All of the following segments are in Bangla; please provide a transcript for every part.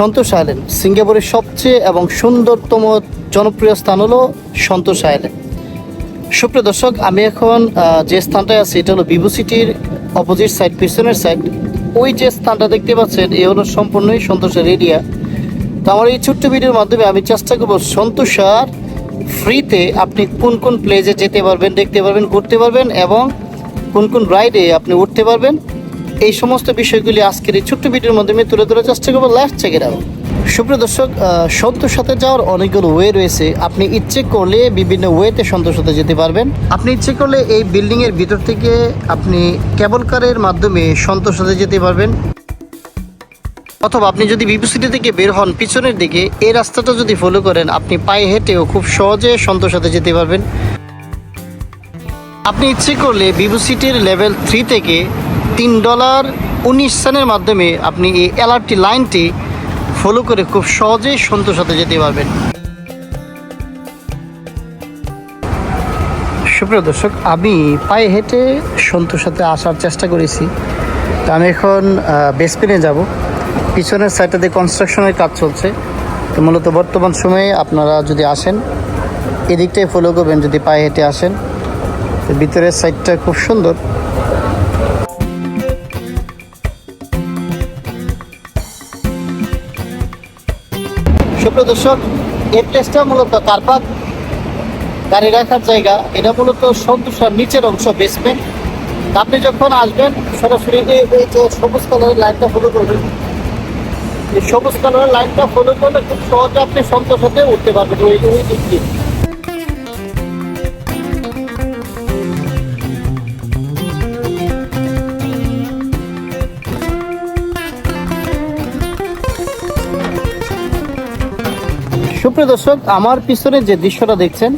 সন্তোষ আইল্যান্ড। সিঙ্গাপুরের সবচেয়ে এবং সুন্দরতম জনপ্রিয় স্থান হলো সন্তোষ আইল্যান্ড। সুপ্রিয় দর্শক, আমি এখন যে স্থানটায় আছি, এটা হলো বিভু সিটির অপোজিট সাইড পিছনের সাইড ওই যে স্থানটা দেখতে পাচ্ছেন, এ হলো সম্পূর্ণই সন্তোষের এরিয়া তো আমার এই ছোট্ট ভিডিওর মাধ্যমে আমি চেষ্টা করব সন্তোষার ফ্রিতে আপনি কোন কোন প্লেসে যেতে পারবেন, দেখতে পারবেন, ঘুরতে পারবেন এবং কোন কোন রাইডে আপনি উঠতে পারবেন। এই সমস্ত বিষয়গুলি আজকের এই ছোট্ট ভিডিওর মাধ্যমে তুলে ধরার চেষ্টা করব লাস্ট চেক আউট সুপ্রিয় দর্শক আহ, সন্তোষ সাথে যাওয়ার অনেকগুলো ওয়ে রয়েছে। আপনি ইচ্ছে করলে বিভিন্ন ওয়েতে সন্তোষ সাথে যেতে পারবেন। আপনি ইচ্ছে করলে এই বিল্ডিংয়ের ভিতর থেকে আপনি কেবল কারের মাধ্যমে সন্তোষ সাথে যেতে পারবেন। অথবা আপনি যদি বিভূসিটি থেকে বের হন পিছনের দিকে এই রাস্তাটা যদি ফলো করেন আপনি পায়ে হেঁটেও খুব সহজে সন্তোষ সাথে যেতে পারবেন। আপনি ইচ্ছে করলে বিভূসিটির লেভেল থ্রি থেকে তিন ডলার উনিশ সেন্টের মাধ্যমে আপনি এই এলআরটি লাইনটি ফলো করে খুব সহজেই সন্তোষ সাথে যেতে পারবেন। সুপ্রিয় দর্শক, আমি পায়ে হেঁটে সন্তোষ সাথে আসার চেষ্টা করেছি। তো আমি এখন বেসপিনে যাব। পিছনের সাইডটাতে কনস্ট্রাকশনের কাজ চলছে। তো মূলত বর্তমান সময়ে আপনারা যদি আসেন, এদিকটাই ফলো করবেন যদি পায়ে হেঁটে আসেন। তো ভিতরের সাইডটা খুব সুন্দর। সুপ্রিয় দর্শক এই প্লেসটা মূলত কারপাত, গাড়ি রাখার জায়গা। এটা মূলত সন্তোষার নিচের অংশ বেসমেন্ট আপনি যখন আসবেন, সরাসরি এই যে সবুজ কালারের লাইনটা ফলো করবেন। এই সবুজ কালারের লাইনটা ফলো করলে খুব সহজে আপনি সন্তোষ হতে উঠতে পারবেন ওই দিক দিয়ে। সুপ্রিয় দর্শক, আমার পিছনে যে দৃশ্যটা দেখছেন,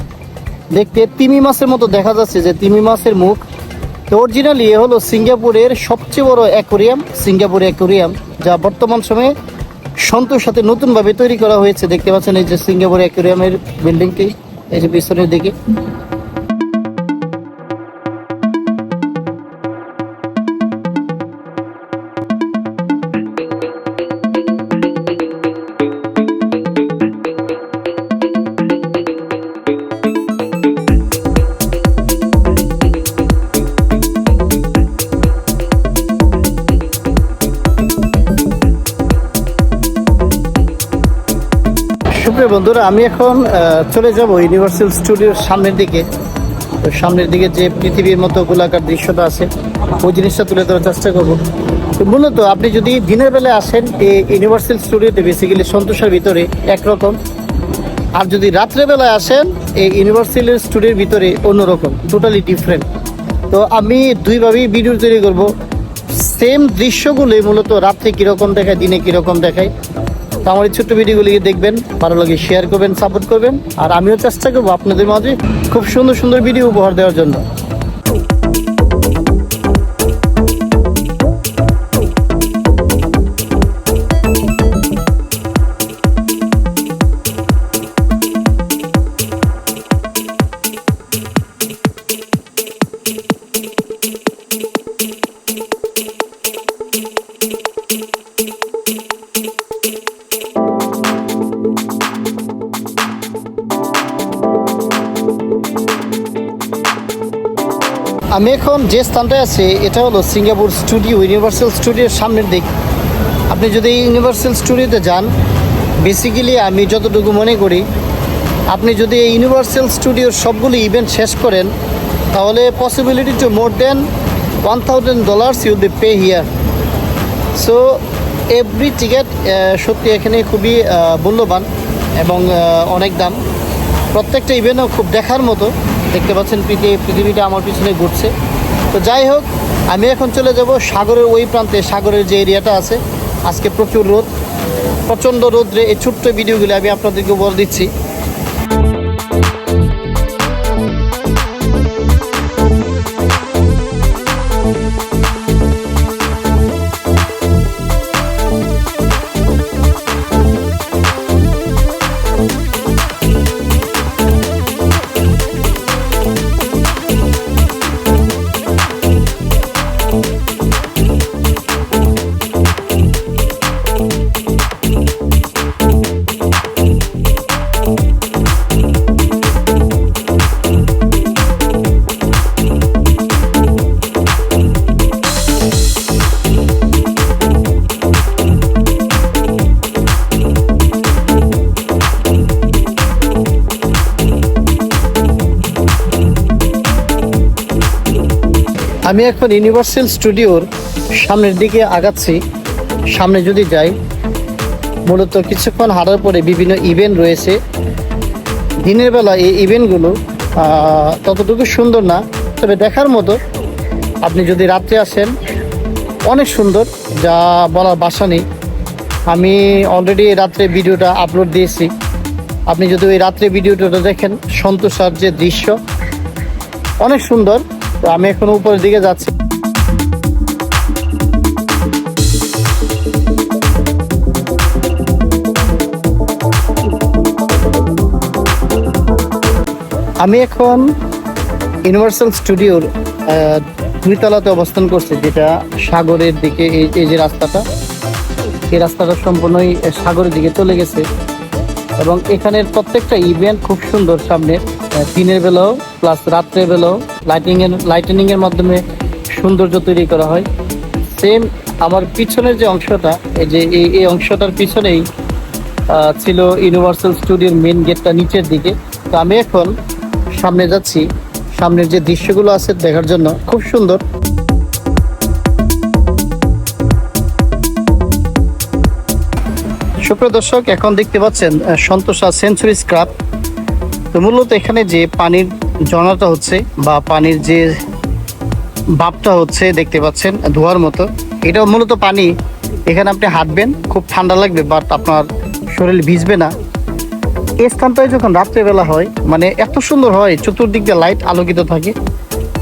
দেখতে তিমি মাছের মতো দেখা যাচ্ছে যে তিমি মাছের মুখ। তো অরিজিনালি এ হলো সিঙ্গাপুরের সবচেয়ে বড় অ্যাকোরিয়াম, সিঙ্গাপুর অ্যাকোরিয়াম, যা বর্তমান সময়ে সন্তোর সাথে নতুনভাবে তৈরি করা হয়েছে। দেখতে পাচ্ছেন এই যে সিঙ্গাপুর অ্যাকোরিয়ামের বিল্ডিংটি, এই যে পিছনের দিকে। বন্ধুরা, আমি এখন চলে যাব ইউনিভার্সাল স্টুডিওর সামনের দিকে। সামনের দিকে যে পৃথিবীর মতো গোলাকার দৃশ্যটা আছে, ওই জিনিসটা তুলে ধরার চেষ্টা করব। মূলত আপনি যদি দিনের বেলায় আসেন এই ইউনিভার্সাল স্টুডিওতে বেসিক্যালি সন্তোষের ভিতরে একরকম। আর যদি রাত্রেবেলায় আসেন এই ইউনিভার্সাল স্টুডিওর ভিতরে অন্যরকম টোটালি ডিফারেন্ট তো আমি দুইভাবেই ভিডিও তৈরি করব। সেম দৃশ্যগুলোই মূলত রাত্রে কীরকম দেখায়, দিনে কীরকম দেখায়। তো আমার এই ছোট্ট ভিডিওগুলিকে দেখবেন, ভালো লাগে শেয়ার করবেন সাপোর্ট করবেন। আর আমিও চেষ্টা করব আপনাদের মাঝে খুব সুন্দর সুন্দর ভিডিও উপহার দেওয়ার জন্য। আমি এখন যে স্থানটায় আছি, এটা হলো সিঙ্গাপুর স্টুডিও ইউনিভার্সাল স্টুডিওর সামনের দিক। আপনি যদি ইউনিভার্সাল স্টুডিওতে যান বেসিক্যালি আমি যতটুকু মনে করি, আপনি যদি এই ইউনিভার্সাল স্টুডিওর সবগুলো ইভেন্ট শেষ করেন, তাহলে possibility to more than one thousand dollars will be pay here so every ticket সত্যি এখানে খুবই মূল্যবান এবং অনেক দাম। প্রত্যেকটা ইভেন্টও খুব দেখার মতো। দেখতে পাচ্ছেন পৃথিবী পৃথিবীটা আমার পিছনে ঘুরছে। তো যাই হোক, আমি এখন চলে যাব সাগরের ওই প্রান্তে, সাগরের যে এরিয়াটা আছে। আজকে প্রচুর রোদ, প্রচণ্ড রোদ্রে এই ছোট্ট ভিডিওগুলো আমি আপনাদেরকে বলে দিচ্ছি। আমি এখন ইউনিভার্সাল স্টুডিওর সামনের দিকে আগাচ্ছি। সামনে যদি যাই, মূলত কিছুক্ষণ হারার পরে বিভিন্ন ইভেন্ট রয়েছে। দিনের বেলা এই ইভেন্টগুলো ততটুকু সুন্দর না, তবে দেখার মতো আপনি যদি রাত্রে আসেন, অনেক সুন্দর, যা বলার বাসা নেই। আমি অলরেডি রাত্রে ভিডিওটা আপলোড দিয়েছি। আপনি যদি ওই রাত্রে ভিডিওটা দেখেন, সন্তোষার যে দৃশ্য, অনেক সুন্দর। তো আমি এখন উপরের দিকে যাচ্ছি। আমি এখন ইউনিভার্সাল স্টুডিওর আহ, দুই তলাতে অবস্থান করছি যেটা সাগরের দিকে এই এই যে রাস্তাটা এই রাস্তাটা সম্পূর্ণই সাগরের দিকে চলে গেছে। এবং এখানের প্রত্যেকটা ইভেন্ট খুব সুন্দর সামনে। আহ, দিনের বেলাও প্লাস রাত্রের বেলাও লাইটিং এর লাইটেনিং এর মাধ্যমে সৌন্দর্য তৈরি করা হয়। সেম আমার পিছনের যে অংশটা, এই যে এই এই অংশটার পিছনেই ছিল ইউনিভার্সাল স্টুডিওর মেন গেটটা নিচের দিকে। তো আমি এখন সামনে যাচ্ছি। সামনের যে দৃশ্যগুলো আছে দেখার জন্য খুব সুন্দর। সুপ্রিয় দর্শক, এখন দেখতে পাচ্ছেন সন্তোষা সেঞ্চুরি স্ক্রাব তো মূলত এখানে যে পানির জনাটা হচ্ছে বা পানির যে ভাবটা হচ্ছে দেখতে পাচ্ছেন ধোয়ার মতো এটা মূলত পানি। এখানে আপনি হাঁটবেন, খুব ঠান্ডা লাগবে বাট আপনার শরীর ভিজবে না। এই স্থানটায় যখন রাত্রেবেলা হয় মানে এত সুন্দর হয়, চতুর্দিক দিয়ে লাইট আলোকিত থাকে।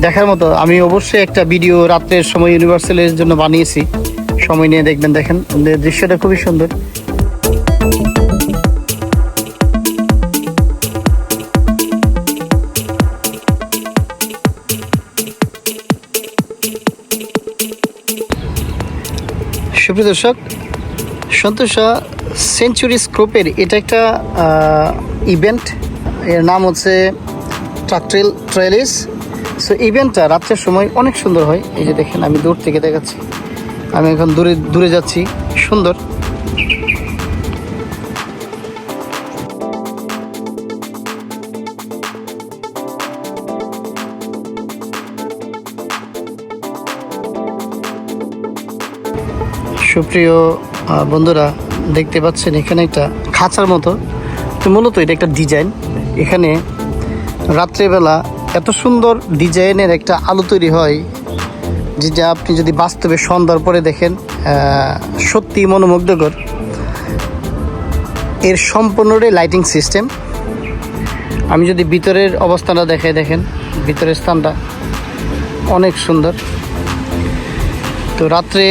দেখার মতো, আমি অবশ্যই একটা ভিডিও রাত্রের সময় ইউনিভার্সালের জন্য বানিয়েছি। সময় নিয়ে দেখবেন, দেখেন, দৃশ্যটা খুবই সুন্দর। সুপ্রিয় দর্শক, সন্তোষা সেঞ্চুরি স্ক্রোপের এটা একটা ইভেন্ট এর নাম হচ্ছে ট্রাকট্রেল ট্রেলিস সো ইভেন্টটা রাত্রের সময় অনেক সুন্দর হয়। এই যে দেখেন, আমি দূর থেকে দেখাচ্ছি। আমি এখন দূরে দূরে যাচ্ছি। সুন্দর। সুপ্রিয় বন্ধুরা, দেখতে পাচ্ছেন এখানে একটা খাঁচার মতো। তো মূলত এটা একটা ডিজাইন। এখানে রাত্রেবেলা এত সুন্দর ডিজাইনের একটা আলো তৈরি হয়, যেটা আপনি যদি বাস্তবে সন্ধ্যার পরে দেখেন সত্যি মনোমুগ্ধকর। এর সম্পূর্ণটাই লাইটিং সিস্টেম আমি যদি ভিতরের অবস্থানটা দেখাই, দেখেন, ভিতরের স্থানটা অনেক সুন্দর। তো রাত্রে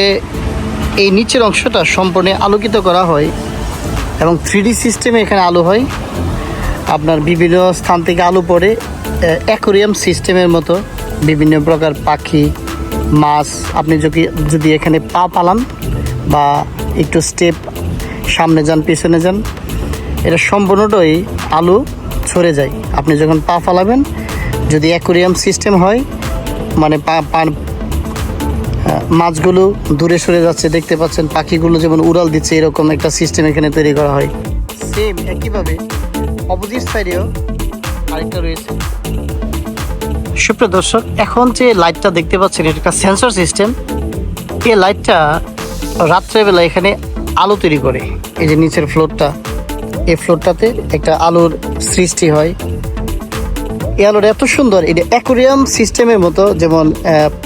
এই নিচের অংশটা সম্পূর্ণ আলোকিত করা হয় এবং থ্রি সিস্টেমে এখানে আলো হয়। আপনার বিভিন্ন স্থান থেকে আলো পড়ে অ্যাকোরিয়াম সিস্টেমের মতো বিভিন্ন প্রকার পাখি, মাছ, আপনি যদি যদি এখানে পা পালান বা একটু স্টেপ সামনে যান, পিছনে যান, এটা সম্পূর্ণটাই আলো ছড়ে যায়। আপনি যখন পা ফালাবেন, যদি অ্যাকোরিয়াম সিস্টেম হয় মানে পা মাছগুলো দূরে সরে যাচ্ছে, দেখতে পাচ্ছেন পাখিগুলো যেমন উড়াল দিচ্ছে, এরকম একটা সিস্টেম এখানে তৈরি করা হয়। সেম একইভাবে অপোজিট সাইডেও আরেকটা রয়েছে। সুপ্রিয় দর্শক, এখন যে লাইটটা দেখতে পাচ্ছেন, এটা একটা সেন্সর সিস্টেম এই লাইটটা রাত্রেবেলা এখানে আলো তৈরি করে। এই যে নিচের ফ্লোরটা এই ফ্লোরটাতে একটা আলোর সৃষ্টি হয়। এই আলোটা এত সুন্দর এটা অ্যাকোরিয়াম সিস্টেমের মতো, যেমন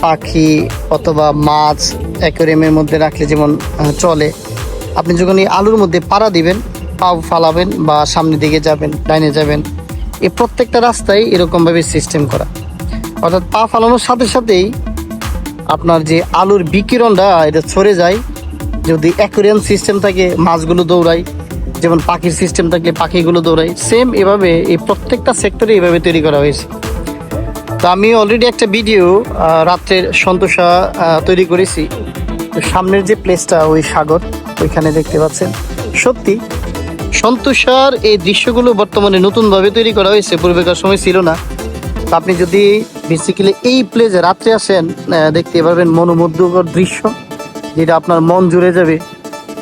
পাখি অথবা মাছ অ্যাকোরিয়ামের মধ্যে রাখলে যেমন চলে। আপনি যখন এই আলুর মধ্যে পাড়া দিবেন, পাও ফালাবেন বা সামনের দিকে যাবেন, ডাইনে যাবেন, এই প্রত্যেকটা রাস্তায় এরকমভাবে সিস্টেম করা। অর্থাৎ পা ফালানোর সাথে সাথেই আপনার যে আলুর বিকিরণটা, এটা ছড়ে যায়। যদি অ্যাকোরিয়াম সিস্টেম থাকে, মাছগুলো দৌড়ায় যেমন পাখির সিস্টেম থাকলে পাখিগুলো দৌড়ায় সেম এভাবে এই প্রত্যেকটা সেক্টরে এভাবে তৈরি করা হয়েছে। তো আমি অলরেডি একটা ভিডিও রাত্রের সন্তোষা তৈরি করেছি। সামনের যে প্লেসটা ওই সাগর, ওইখানে দেখতে পাচ্ছেন। সত্যি, সন্তোষার এই দৃশ্যগুলো বর্তমানে নতুনভাবে তৈরি করা হয়েছে, পূর্বেকার সময় ছিল না। আপনি যদি বেসিক্যালি এই প্লেসে রাত্রে আসেন দেখতে পারবেন মনোমুগ্ধকর দৃশ্য, যেটা আপনার মন জুড়ে যাবে।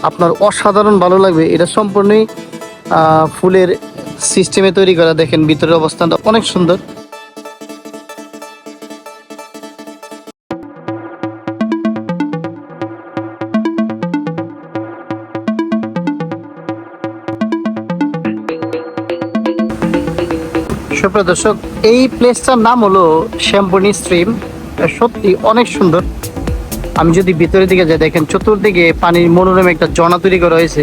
আপনার অসাধারণ ভালো লাগবে। এটা সম্পূর্ণই ফুলের সিস্টেমে তৈরি করা। দেখেন ভিতরের অবস্থানটা অনেক সুন্দর। সুপ্রিয় দর্শক, এই প্লেসটার নাম হলো শ্যাম্পুনি স্ট্রিম সত্যি অনেক সুন্দর। আমি যদি ভিতরের দিকে যাই, দেখেন চতুর্দিকে পানির মনোরম একটা জনা তৈরি করা হয়েছে।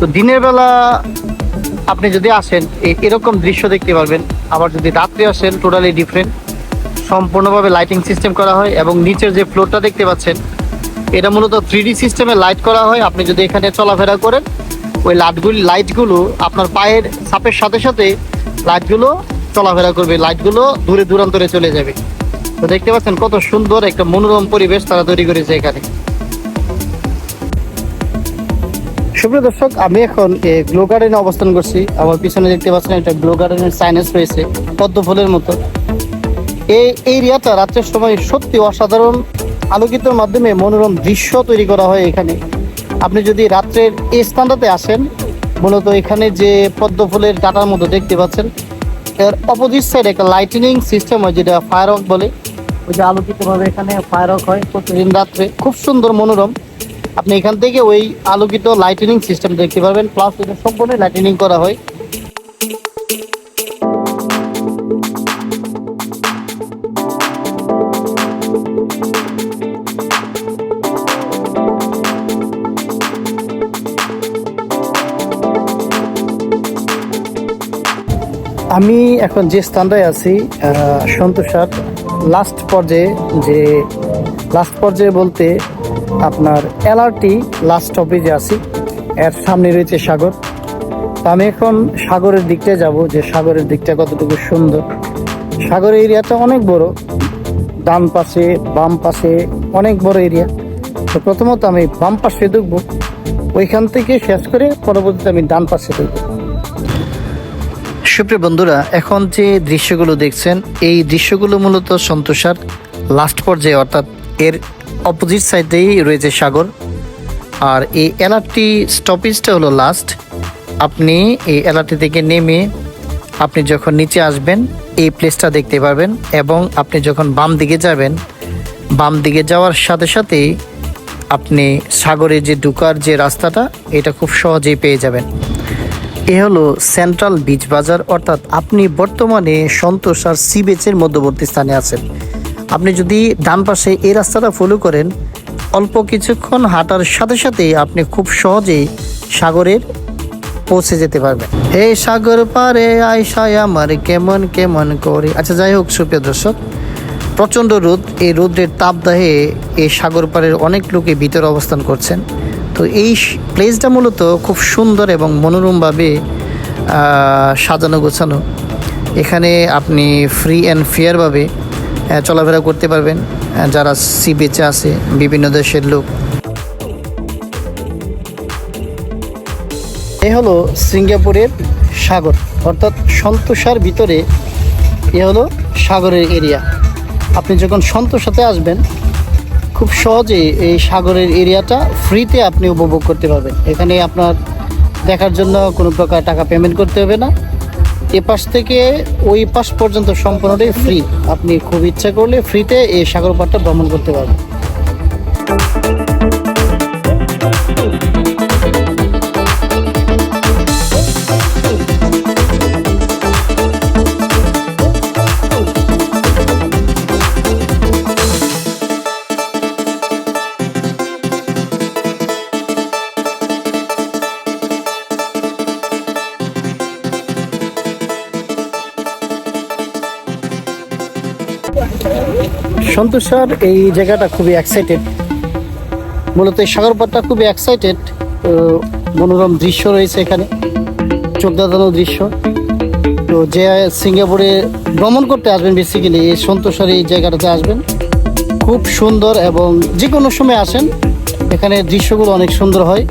তো দিনের বেলা আপনি যদি আসেন এরকম দৃশ্য দেখতে পারবেন। আবার যদি রাত্রে আসেন টোটালি ডিফারেন্ট সম্পূর্ণভাবে লাইটিং সিস্টেম করা হয় এবং নিচের যে ফ্লোরটা দেখতে পাচ্ছেন, এটা মূলত থ্রি সিস্টেমে লাইট করা হয়। আপনি যদি এখানে চলাফেরা করেন, ওই লাইটগুলি লাইটগুলো আপনার পায়ের সাপের সাথে সাথে লাইটগুলো চলাফেরা করবে লাইটগুলো দূরে দূরান্তরে চলে যাবে। তো দেখতে পাচ্ছেন কত সুন্দর একটা মনোরম পরিবেশ তারা তৈরি করেছে এখানে। সুপ্রিয় দর্শক, আমি এখন গ্লো গার্ডেনে অবস্থান করছি। আমার পিছনে দেখতে পাচ্ছেন একটা গ্লো গার্ডেনের সাইনেস রয়েছে, পদ্ম ফুলের মতো। এই এরিয়াটা রাত্রের সময় সত্যি অসাধারণ আলোকিতর মাধ্যমে মনোরম দৃশ্য তৈরি করা হয় এখানে। আপনি যদি রাত্রের এই স্থানটাতে আসেন, মূলত এখানে যে পদ্ম ফুলের ডাটার মতো দেখতে পাচ্ছেন, এর অপোজিট সাইডে একটা লাইটিনিং সিস্টেম হয়, যেটা ফায়ারক বলে। ওই যে আলোকিতভাবে এখানে ফায়ারক হয়। প্রতিদিন রাত্রে খুব সুন্দর মনোরম। আপনি এখান থেকে ওই আলোকিত লাইটিনিং সিস্টেম দেখতে পারবেন। প্লাস এটা সম্পূর্ণ লাইটিনিং করা হয়। আমি এখন যে স্থানটায় আছি সন্তোষার লাস্ট পর্যায়ে যে লাস্ট পর্যায়ে বলতে আপনার এলআরটি লাস্ট স্টপেজে আছি। এর সামনে রয়েছে সাগর। তো আমি এখন সাগরের দিকটায় যাব, যে সাগরের দিকটা কতটুকু সুন্দর। সাগরের এরিয়াটা অনেক বড়। ডান পাশে, বাম পাশে অনেক বড় এরিয়া। তো প্রথমত আমি বাম পাশে ঢুকবো। ওইখান থেকে শেষ করে পরবর্তীতে আমি ডান পাশে ঢুকবো। সুপ্রিয় বন্ধুরা, এখন যে দৃশ্যগুলো দেখছেন, এই দৃশ্যগুলো মূলত সন্তোষার লাস্ট পর্যায়ে, অর্থাৎ এর অপোজিট সাইডেই রয়েছে সাগর। আর এই এলআরটি স্টপেজটা হলো লাস্ট আপনি এই এলআরটি থেকে নেমে আপনি যখন নিচে আসবেন, এই প্লেসটা দেখতে পারবেন এবং আপনি যখন বাম দিকে যাবেন, বাম দিকে যাওয়ার সাথে সাথেই আপনি সাগরে যে ঢুকার যে রাস্তাটা, এটা খুব সহজেই পেয়ে যাবেন। এ হলো সেন্ট্রাল বিচ বাজার, অর্থাৎ আপনি বর্তমানে সন্তোষ আর সি বেচের মধ্যবর্তী স্থানে আছেন। আপনি যদি ডান পাশে এই রাস্তাটা ফলো করেন, অল্প কিছুক্ষণ হাঁটার সাথে সাথে আপনি খুব সহজেই সাগরের পৌঁছে যেতে পারবেন। হে সাগর পারে আয়সায় আমার কেমন কেমন করে। আচ্ছা যাই হোক, সুপ্রিয় দর্শক, প্রচণ্ড রোদ। এই রোদ্রের তাপদাহে এই সাগর পাড়ের অনেক লোকে ভিতরে অবস্থান করছেন। তো এই প্লেসটা মূলত খুব সুন্দর এবং মনোরমভাবে সাজানো গোছানো। এখানে আপনি ফ্রি অ্যান্ড ফেয়ারভাবে চলাফেরা করতে পারবেন। যারা সি বিচে আছে, বিভিন্ন দেশের লোক। এ হলো সিঙ্গাপুরের সাগর। অর্থাৎ সন্তোষার ভিতরে এ হলো সাগরের এরিয়া আপনি যখন সন্তোষাতে আসবেন খুব সহজে এই সাগরের এরিয়াটা ফ্রিতে আপনি উপভোগ করতে পারবেন। এখানে আপনার দেখার জন্য কোনো প্রকার টাকা পেমেন্ট করতে হবে না। এপাশ পাশ থেকে ওই পাশ পর্যন্ত সম্পূর্ণটাই ফ্রি আপনি খুব ইচ্ছা করলে ফ্রিতে এই সাগর পাড়টা ভ্রমণ করতে পারবেন। সন্তোষার এই জায়গাটা খুবই এক্সাইটেড মূলত এই সাগর পাড়টা খুবই এক্সাইটেড মনোরম দৃশ্য রয়েছে এখানে চোখ দৃশ্য। তো যে সিঙ্গাপুরে ভ্রমণ করতে আসবেন বেসিক্যালি এই সন্তোষার এই জায়গাটাতে আসবেন। খুব সুন্দর এবং যে কোনো সময় আসেন, এখানে দৃশ্যগুলো অনেক সুন্দর হয়।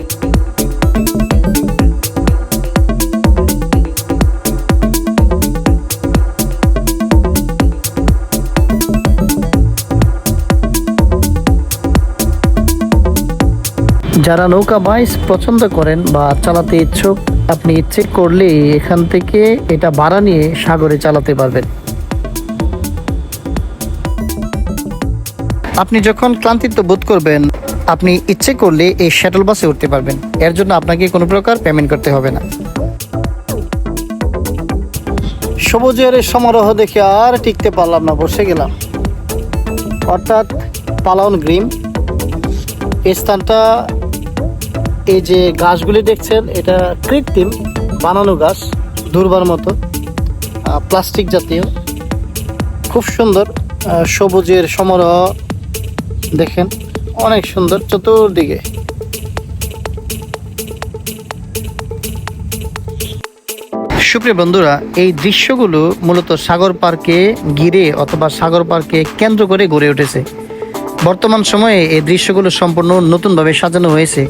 যারা নৌকা বাইস পছন্দ করেন বা চালাতে ইচ্ছুক, আপনি ইচ্ছে করলে এখান থেকে এটা ভাড়া নিয়ে সাগরে চালাতে পারবেন। আপনি যখন ক্লান্তিত্ব বোধ করবেন, আপনি ইচ্ছে করলে এই শ্যাটল বাসে উঠতে পারবেন। এর জন্য আপনাকে কোনো প্রকার পেমেন্ট করতে হবে না। সবুজের সমারোহ দেখে আর টিকতে পারলাম না, বসে গেলাম। অর্থাৎ পালাউন গ্রিন। এই স্থানটা এই যে গাছগুলি দেখছেন, এটা কৃত্রিম বানানো গাছ, দুর্বার মতো প্লাস্টিক জাতীয়। খুব সুন্দর সবুজের সমারোহ দেখেন, অনেক সুন্দর চতুর্দিকে। সুপ্রিয় বন্ধুরা, এই দৃশ্যগুলো মূলত সাগর পার্কে ঘিরে অথবা সাগর পার্কে কেন্দ্র করে গড়ে উঠেছে। বর্তমান সময়ে এই দৃশ্যগুলো সম্পূর্ণ নতুনভাবে সাজানো হয়েছে।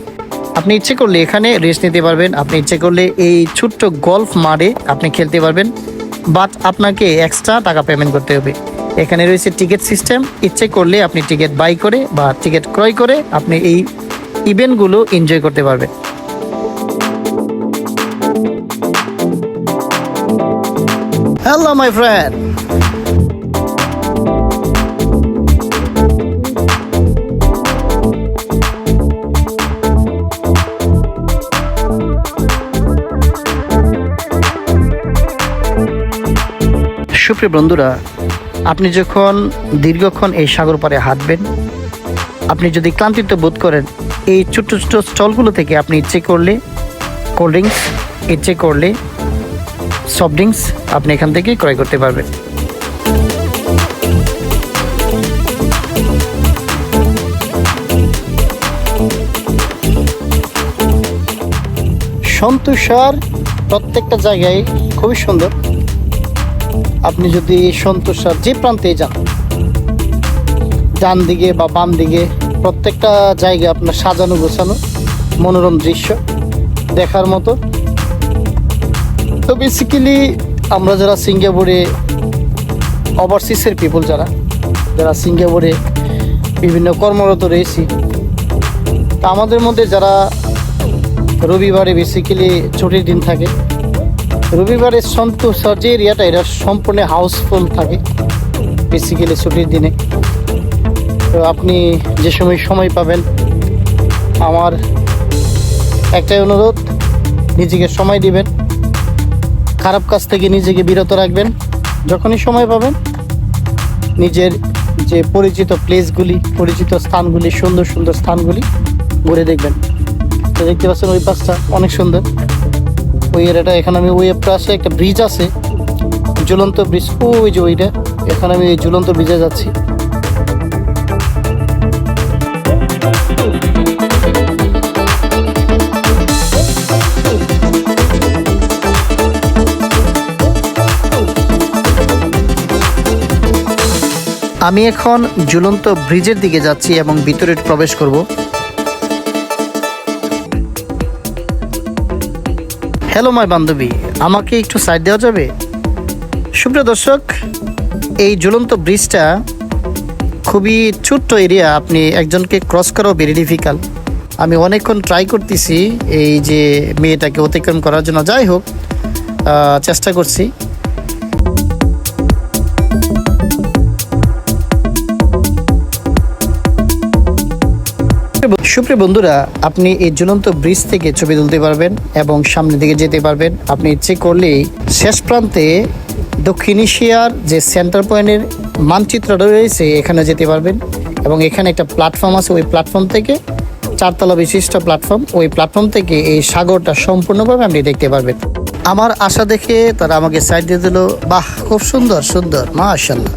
আপনি ইচ্ছে করলে এখানে রেস্ট নিতে পারবেন। আপনি ইচ্ছে করলে এই ছোট্ট গল্ফ মাঠে আপনি খেলতে পারবেন। বাট আপনাকে এক্সট্রা টাকা পেমেন্ট করতে হবে। এখানে রয়েছে টিকিট সিস্টেম ইচ্ছে করলে আপনি টিকিট বাই করে বা টিকিট ক্রয় করে আপনি এই ইভেন্টগুলো এনজয় করতে পারবেন। হ্যালো মাই ফ্রেন্ড সুপ্রিয় বন্ধুরা, আপনি যখন দীর্ঘক্ষণ এই সাগর পাড়ে হাঁটবেন, আপনি যদি ক্লান্তিত বোধ করেন, এই ছোট্ট ছোট্ট স্টলগুলো থেকে আপনি ইচ্ছে করলে কোল্ড ড্রিঙ্কস, ইচ্ছে করলে সফট ড্রিঙ্কস আপনি এখান থেকে ক্রয় করতে পারবেন। সন্তোষার প্রত্যেকটা জায়গায় খুবই সুন্দর। আপনি যদি সন্তোষার যে প্রান্তে যান, ডান দিকে বা বাম দিকে, প্রত্যেকটা জায়গায় আপনার সাজানো গোছানো মনোরম দৃশ্য দেখার মতো। তো বেসিক্যালি আমরা যারা সিঙ্গাপুরে ওভারসিসের পিপল যারা যারা সিঙ্গাপুরে বিভিন্ন কর্মরত রয়েছি, তা আমাদের মধ্যে যারা রবিবারে বেসিক্যালি ছুটির দিন থাকে রবিবারে সন্তোষার যে এরিয়াটা এটা সম্পূর্ণ হাউসফুল থাকে বেসিক্যালি ছুটির দিনে। তো আপনি যে সময় সময় পাবেন, আমার একটাই অনুরোধ, নিজেকে সময় দিবেন, খারাপ কাজ থেকে নিজেকে বিরত রাখবেন। যখনই সময় পাবেন, নিজের যে পরিচিত প্লেসগুলি পরিচিত স্থানগুলি, সুন্দর সুন্দর স্থানগুলি ঘুরে দেখবেন। তো দেখতে পাচ্ছেন ওই পাশটা অনেক সুন্দর। ওই এরিয়াটা, এখানে আমি ওই পাশে একটা ব্রিজ আছে। ঝুলন্ত ব্রিজ ওই যে ওইটা। এখানে আমি ওই ঝুলন্ত ব্রিজে যাচ্ছি। আমি এখন ঝুলন্ত ব্রিজের দিকে যাচ্ছি এবং ভিতরে প্রবেশ করব। হ্যালো, মাই বান্ধবী, আমাকে একটু সাইড দেওয়া যাবে? সুপ্রিয় দর্শক, এই ঝুলন্ত ব্রিজটা খুবই ছোট্ট এরিয়া আপনি একজনকে ক্রস করাও ভেরি ডিফিকাল্ট আমি অনেকক্ষণ ট্রাই করতেছি এই যে মেয়েটাকে অতিক্রম করার জন্য। যাই হোক চেষ্টা করছি। সুপ্রিয় বন্ধুরা, আপনি এই ঝুলন্ত ব্রিজ থেকে ছবি তুলতে পারবেন এবং সামনের দিকে যেতে পারবেন। আপনি ইচ্ছে করলেই শেষ প্রান্তে দক্ষিণ এশিয়ার যে সেন্টার পয়েন্টের মানচিত্রটা রয়েছে, এখানে যেতে পারবেন। এবং এখানে একটা প্ল্যাটফর্ম আছে, ওই প্ল্যাটফর্ম থেকে চারতলা বিশিষ্ট প্ল্যাটফর্ম, ওই প্ল্যাটফর্ম থেকে এই সাগরটা সম্পূর্ণভাবে আপনি দেখতে পারবেন। আমার আশা দেখে তারা আমাকে সাইড দিয়ে দিল। বাহ, খুব সুন্দর সুন্দর মাশাল্লাহ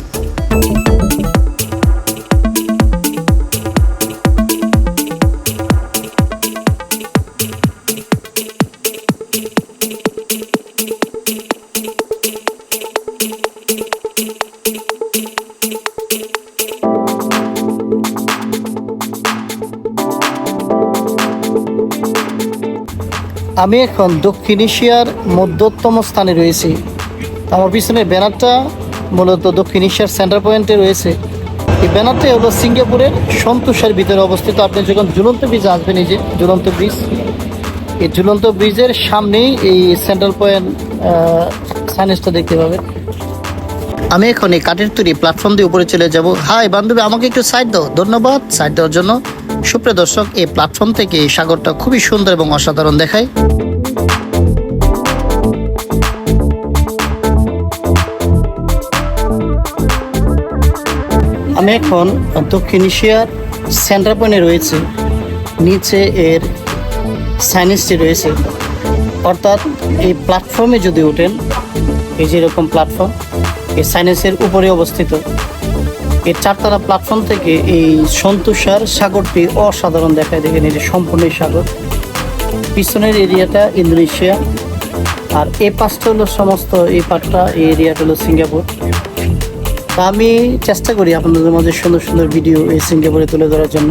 আমি এখন দক্ষিণ এশিয়ার মধ্যতম স্থানে রয়েছি। আমার পিছনের ব্যানারটা মূলত দক্ষিণ এশিয়ার সেন্টার পয়েন্টে রয়েছে। এই ব্যানারটা হলো সিঙ্গাপুরের সন্তোষের ভিতরে অবস্থিত। আপনি যখন ঝুলন্ত ব্রিজ আসবেন, এই যে ঝুলন্ত ব্রিজ এই ঝুলন্ত ব্রিজের সামনেই এই সেন্ট্রাল পয়েন্ট সাইনেসটা দেখতে পাবেন আমি এখন এই কাঠের তৈরি প্ল্যাটফর্ম দিয়ে উপরে চলে যাব। হাই বান্ধবী, আমাকে একটু সাইড দাও। ধন্যবাদ। সাইড দেওয়ার জন্য সুপ্রিয় দর্শক, এই প্ল্যাটফর্ম থেকে এই সাগরটা খুবই সুন্দর এবং অসাধারণ দেখায়। আমি এখন দক্ষিণ এশিয়ার সেন্টার পয়েন্টে রয়েছে, নিচে এর সাইনিসটি রয়েছে। অর্থাৎ এই প্ল্যাটফর্মে যদি ওঠেন, এই যেরকম প্ল্যাটফর্ম এই সাইনিসের উপরে অবস্থিত এই চারতলা প্ল্যাটফর্ম থেকে এই সন্তোষার সাগরটি অসাধারণ দেখায়। দেখেন এটি সম্পূর্ণ সাগর। পিছনের এরিয়াটা ইন্দোনেশিয়া। আর এ পাশটা হলো সমস্ত এই পাটটা, এই এরিয়াটা হলো সিঙ্গাপুর। তা আমি চেষ্টা করি আপনাদের মাঝে সুন্দর সুন্দর ভিডিও এই সিঙ্গাপুরে তুলে ধরার জন্য।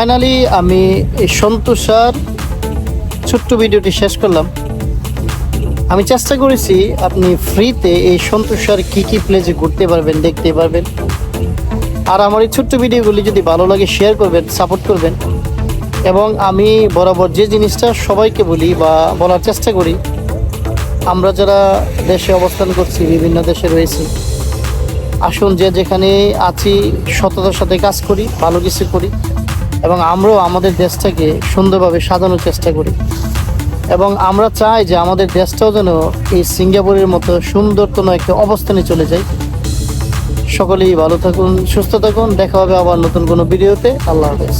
ফাইনালি আমি এই সন্তোষার ছোট্ট ভিডিওটি শেষ করলাম। আমি চেষ্টা করেছি আপনি ফ্রিতে এই সন্তোষার কি কি প্লেসে ঘুরতে পারবেন, দেখতে পারবেন। আর আমার এই ছোট্ট ভিডিওগুলি যদি ভালো লাগে শেয়ার করবেন সাপোর্ট করবেন। এবং আমি বরাবর যে জিনিসটা সবাইকে বলি বা বলার চেষ্টা করি, আমরা যারা দেশে অবস্থান করছি, বিভিন্ন দেশে রয়েছি, আসুন যে যেখানে আছি, সততার সাথে কাজ করি, ভালো কিছু করি। এবং আমরাও আমাদের দেশটাকে সুন্দরভাবে সাজানোর চেষ্টা করি। এবং আমরা চাই যে আমাদের দেশটাও যেন এই সিঙ্গাপুরের মতো সুন্দর কোনো একটা অবস্থানে চলে যায়। সকলেই ভালো থাকুন, সুস্থ থাকুন, দেখা হবে আবার নতুন কোনো ভিডিওতে। আল্লাহ হাফেজ।